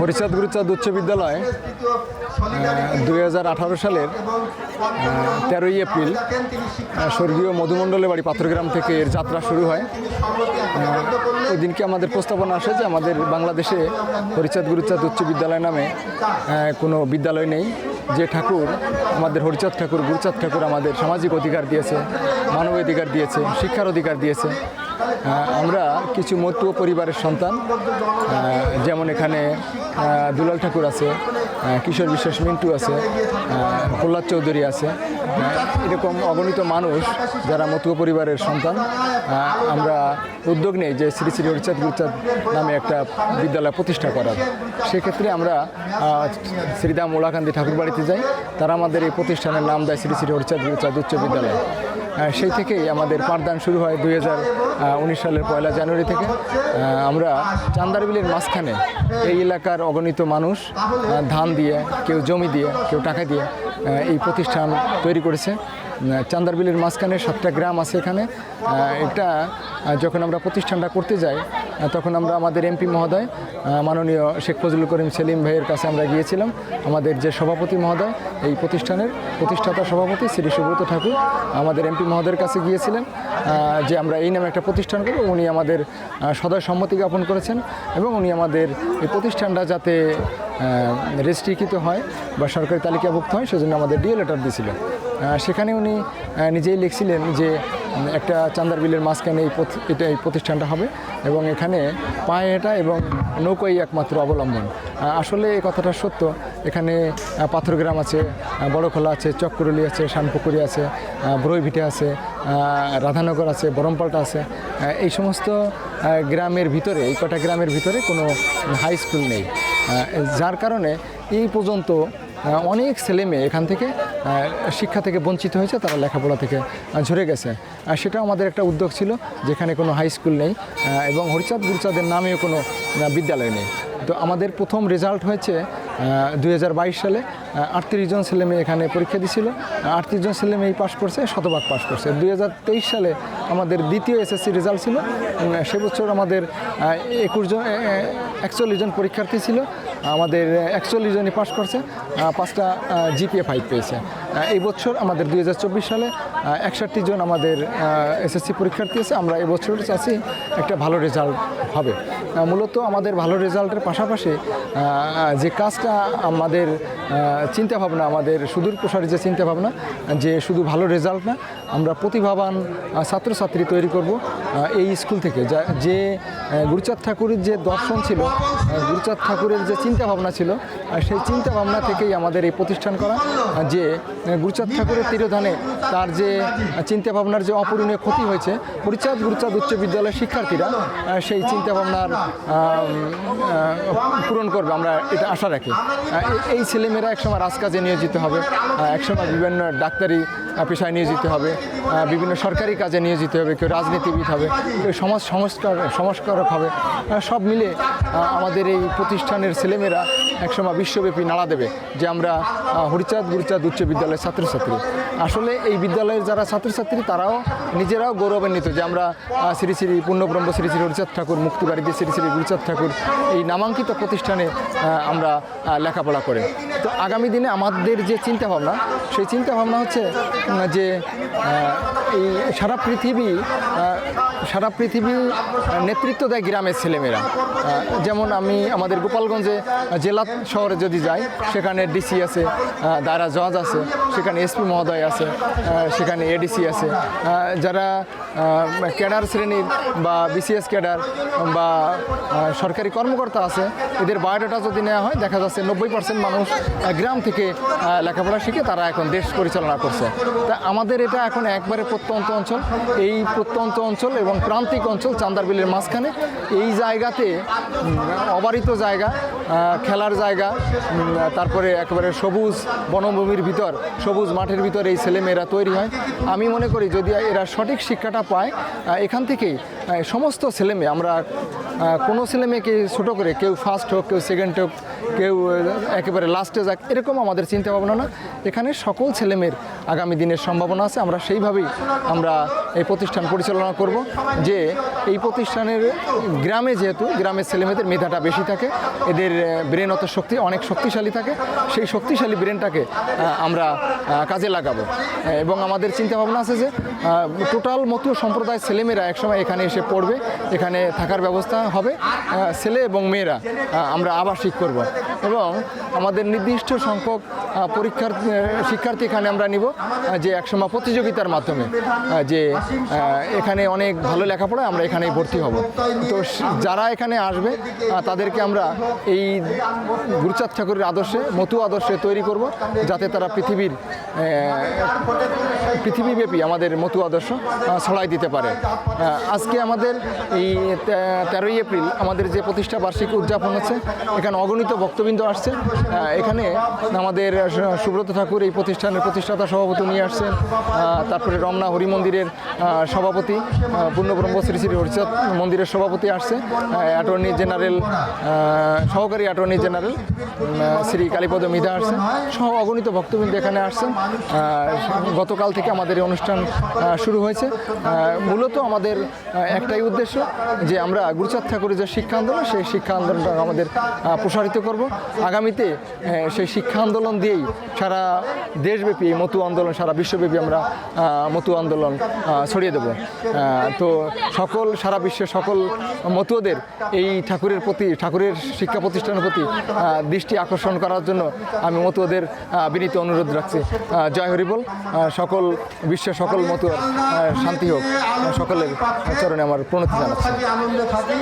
হরিচাঁদ গুরুচাঁদ উচ্চ বিদ্যালয় দুই হাজার আঠারো সালের তেরোই এপ্রিল স্বর্গীয় মধুমণ্ডলের বাড়ি পাথরগ্রাম থেকে এর যাত্রা শুরু হয়। ওই দিনকে আমাদের প্রস্তাবনা আসে যে আমাদের বাংলাদেশে হরিচাঁদ গুরুচাঁদ উচ্চ বিদ্যালয় নামে কোনো বিদ্যালয় নেই। যে ঠাকুর, আমাদের হরিচাঁদ ঠাকুর, গুরুচাঁদ ঠাকুর আমাদের সামাজিক অধিকার দিয়েছে, মানব অধিকার দিয়েছে, শিক্ষার অধিকার দিয়েছে। আমরা কিছু মতুয় পরিবারের সন্তান যেমন এখানে দুলাল ঠাকুর আছে কিশোর বিশ্বাস মিন্টু আছে প্রহ্লাদ চৌধুরী আছে। এরকম অগণিত মানুষ যারা মতুয় পরিবারের সন্তান আমরা উদ্যোগ নেই যে শ্রী শ্রী হরিচাঁদ গুরুচাঁদ নামে একটা বিদ্যালয় প্রতিষ্ঠা করার। সেক্ষেত্রে আমরা শ্রীদাম ওলাকান্দি ঠাকুর বাড়িতে যাই, তারা আমাদের এই প্রতিষ্ঠানের নাম দেয় শ্রী শ্রী হরিচাঁদ গুরুচাঁদ উচ্চ বিদ্যালয়। সেই থেকেই আমাদের পাঠদান শুরু হয় দুই হাজার উনিশ সালের পয়লা জানুয়ারি থেকে। আমরা চান্দার বিলের মাঝখানে এই এলাকার অগণিত মানুষ ধান দিয়ে, কেউ জমি দিয়ে, কেউ টাকা দিয়ে এই প্রতিষ্ঠান তৈরি করেছে। চান্দারবিলের চান্দার বিলের মাঝখানে সাতটা গ্রাম আছে এখানে। এটা যখন আমরা প্রতিষ্ঠানটা করতে যাই তখন আমরা আমাদের এমপি মহোদয় মাননীয় শেখ ফজলুল করিম সেলিম ভাইয়ের কাছে আমরা গিয়েছিলাম। আমাদের যে সভাপতি মহোদয়, এই প্রতিষ্ঠানের প্রতিষ্ঠাতা সভাপতি শ্রী সুব্রত ঠাকুর আমাদের এমপি মহোদয়ের কাছে গিয়েছিলেন যে আমরা এই নামে একটা প্রতিষ্ঠান করব। উনি আমাদের সদয় সম্মতি জ্ঞাপন করেছেন এবং উনি আমাদের এই প্রতিষ্ঠানটা যাতে রেজিস্ট্রিকৃত হয় বা সরকারি তালিকাভুক্ত হয়, সেজন্য আমাদের ডিএ লেটার দিয়েছিলেন। সেখানে উনি নিজেই লিখছিলেন যে একটা চান্দার বিলের মাঝখানে এই এটা এই প্রতিষ্ঠানটা হবে এবং এখানে পায়ে হেঁটা এবং নৌকোই একমাত্র অবলম্বন। আসলে এই কথাটা সত্য। এখানে পাথরগ্রাম আছে বড়খোলা আছে, চক্করলি আছে, শানপুকুরি আছে ব্রইভিটে আছে রাধানগর আছে, বরমপাল্টা আছে। এই সমস্ত গ্রামের ভিতরে, এই কটা গ্রামের ভিতরে কোনো হাই স্কুল নেই। যার কারণে এই পর্যন্ত অনেক ছেলে মেয়ে এখান থেকে শিক্ষা থেকে বঞ্চিত হয়েছে, তারা লেখাপড়া থেকে ঝরে গেছে। সেটাও আমাদের একটা উদ্যোগ ছিল, যেখানে কোনো হাই স্কুল নেই এবং হরিচাঁদ গুরুচাঁদের নামেও কোনো বিদ্যালয় নেই। তো আমাদের প্রথম রেজাল্ট হয়েছে দু হাজার বাইশ সালে আটত্রিশ জন ছেলে মেয়ে এখানে পরীক্ষা দিছিল। আটত্রিশ জন ছেলে মেয়ে পাশ করছে, শতভাগ পাশ করছে। দুই হাজার তেইশ সালে আমাদের দ্বিতীয় এসএসসি রেজাল্ট ছিল সে বছর আমাদের একুশ জন একচল্লিশ জন পরীক্ষার্থী ছিল। আমাদের একচল্লিশ জনই পাশ করছে পাঁচটা জিপিএ ফাইভ পেয়েছে। এই বছর আমাদের দু হাজার চব্বিশ সালে একষট্টি জন আমাদের এসএসসি পরীক্ষার্থী আছে। আমরা এবছর চাচ্ছি একটা ভালো রেজাল্ট হবে। মূলত আমাদের ভালো রেজাল্টের পাশাপাশি যে কাজটা আমাদের চিন্তা ভাবনা আমাদের সুদূর প্রসারী যে চিন্তা ভাবনা যে শুধু ভালো রেজাল্ট না, আমরা প্রতিভাবান ছাত্রছাত্রী তৈরি করব এই স্কুল থেকে। যা, যে গুরুচাঁদ ঠাকুরের যে দর্শন ছিল গুরুচাঁদ ঠাকুরের যে চিন্তা ভাবনা ছিল সেই চিন্তা ভাবনা থেকেই আমাদের এই প্রতিষ্ঠান করা, যে গুরুচাঁদ ঠাকুরের তিরোধানে তার যে চিন্তা ভাবনার যে অপূরণীয় ক্ষতি হয়েছে, গুরুচাঁদ গুরুচাঁদ উচ্চ বিদ্যালয়ের শিক্ষার্থীরা সেই চিন্তা ভাবনার পূরণ করবে, আমরা এটা আশা রাখি। এই- ছেলেমেয়েরা একসময় রাজকাজে নিয়োজিত হবে একসময় বিভিন্ন ডাক্তারি পেশায় নিয়োজিত হবে বিভিন্ন সরকারি কাজে নিয়োজিত হবে, কেউ রাজনীতিবিদ হবে, কেউ সমাজ সংস্কার সংস্কারক হবে সব মিলে আমাদের এই প্রতিষ্ঠানের ছেলেমেয়েরা একসময় বিশ্বব্যাপী নাড়া দেবে যে আমরা হরিচাঁদ গুরুচাঁদ উচ্চ বিদ্যালয়ের ছাত্রছাত্রী। আসলে এই বিদ্যালয়ের যারা ছাত্রছাত্রী, তারাও নিজেরাও গৌরবান্বিত যে আমরা শ্রী শ্রী পূর্ণব্রহ্ম, শ্রী শ্রী হরিচাঁদ ঠাকুর মুক্তিবাড়িতে শ্রী শ্রী গুরুচাঁদ ঠাকুর এই নামাঙ্কিত প্রতিষ্ঠানে আমরা লেখাপড়া করে। তো আগামী দিনে আমাদের যে চিন্তাভাবনা, সেই চিন্তাভাবনা হচ্ছে যে এই সারা পৃথিবী সারা পৃথিবী নেতৃত্ব দেয় গ্রামের ছেলেমেয়েরা। যেমন আমি আমাদের গোপালগঞ্জে জেলা শহরে যদি যাই, সেখানে ডিসি আছে দায়রা জজ আছে, সেখানে এসপি মহোদয় আছে সেখানে এডিসি আছে। যারা ক্যাডার শ্রেণির বা বিসিএস ক্যাডার বা সরকারি কর্মকর্তা আছে, এদের বায়োডাটা যদি নেওয়া হয়, দেখা যাচ্ছে নব্বই পার্সেন্ট মানুষ গ্রাম থেকে লেখাপড়া শিখে তারা এখন দেশ পরিচালনা করছে। তা আমাদের এটা এখন একবারে প্রত্যন্ত অঞ্চল। এই প্রত্যন্ত অঞ্চল এবং প্রান্তিক অঞ্চল চান্দার বিলের মাঝখানে, এই জায়গাতে অবারিত জায়গা খেলার জায়গা তারপরে একেবারে সবুজ বনভূমির ভিতর, সবুজ মাঠের ভিতর এই ছেলেমেয়েরা তৈরি হয়। আমি মনে করি যদি এরা সঠিক শিক্ষাটা পায় এখান থেকেই সমস্ত ছেলেমেয়ে আমরা কোনো ছেলেমেয়েকে ছোটো করে কেউ ফার্স্ট হোক, কেউ সেকেন্ড হোক, কেউ একেবারে লাস্টে যাক, এরকম আমাদের চিন্তা ভাবনা না। এখানে সকল ছেলেমেয়ের আগামী দিনের সম্ভাবনা আছে, আমরা সেইভাবেই আমরা এই প্রতিষ্ঠান পরিচালনা করব, যে এই প্রতিষ্ঠানের গ্রামে যেহেতু, গ্রামের ছেলেমেয়েদের মেধাটা বেশি থাকে, এদের ব্রেন অত শক্তি, অনেক শক্তিশালী থাকে, সেই শক্তিশালী ব্রেনটাকে আমরা কাজে লাগাবো। এবং আমাদের চিন্তা ভাবনা আছে যে টোটাল মতো সম্প্রদায় ছেলেমেয়েরা একসময় এখানে এসে পড়বে। এখানে থাকার ব্যবস্থা হবে। ছেলে এবং মেয়েরা আমরা আবাসিক করব। এবং আমাদের নির্দিষ্ট সংখ্যক পরীক্ষার শিক্ষার্থী এখানে আমরা নিব যে একসময় প্রতিযোগিতার মাধ্যমে যে এখানে অনেক ভালো লেখাপড়া আমরা এখানেই ভর্তি হব। তো যারা এখানে আসবে তাদেরকে আমরা এই গুরুচাঁদ ঠাকুরের আদর্শে মতু আদর্শে তৈরি করব, যাতে তারা পৃথিবীর পৃথিবীব্যাপী আমাদের মতু আদর্শ ছড়াই দিতে পারে। আজকে আমাদের এই তেরোই এপ্রিল আমাদের যে প্রতিষ্ঠা বার্ষিকী উদযাপন হচ্ছে, এখানে অগণিত ভক্তবৃন্দ আসছে। এখানে আমাদের সুব্রত ঠাকুর এই প্রতিষ্ঠানের প্রতিষ্ঠাতা সভাপতি নিয়ে আসছেন তারপরে রমনা হরি মন্দিরের সভাপতি পূর্ণব্রহ্ম শ্রী শ্রী হরিচাঁদ মন্দিরের সভাপতি আসছে অ্যাটর্নি জেনারেল সহকারী অ্যাটর্নি জেনারেল শ্রী কালীপদ মিধা আসছেন, সহ অগণিত ভক্তবৃন্দ এখানে আসছেন। গতকাল থেকে আমাদের এই অনুষ্ঠান শুরু হয়েছে। মূলত আমাদের একটাই উদ্দেশ্য যে আমরা গুরুচাঁদ ঠাকুরের যে শিক্ষা আন্দোলন, সেই শিক্ষা আন্দোলনটা আমাদের প্রসারিত করব। আগামীতে সেই শিক্ষা আন্দোলন দিয়েই সারা দেশব্যাপী এই মতু আন্দোলন, সারা বিশ্বব্যাপী আমরা মতু আন্দোলন ছড়িয়ে দেব। তো সকল, সারা বিশ্বের সকল মতুয়াদের এই ঠাকুরের প্রতি, ঠাকুরের শিক্ষা প্রতিষ্ঠানের প্রতি দৃষ্টি আকর্ষণ করার জন্য আমি মতুয়াদের বিনীত অনুরোধ রাখছি। জয় হরিবল। সকল বিশ্বের সকল মতো শান্তি হোক। সকলের চরণে আমার প্রণতি জানাচ্ছি। আনন্দে থাকি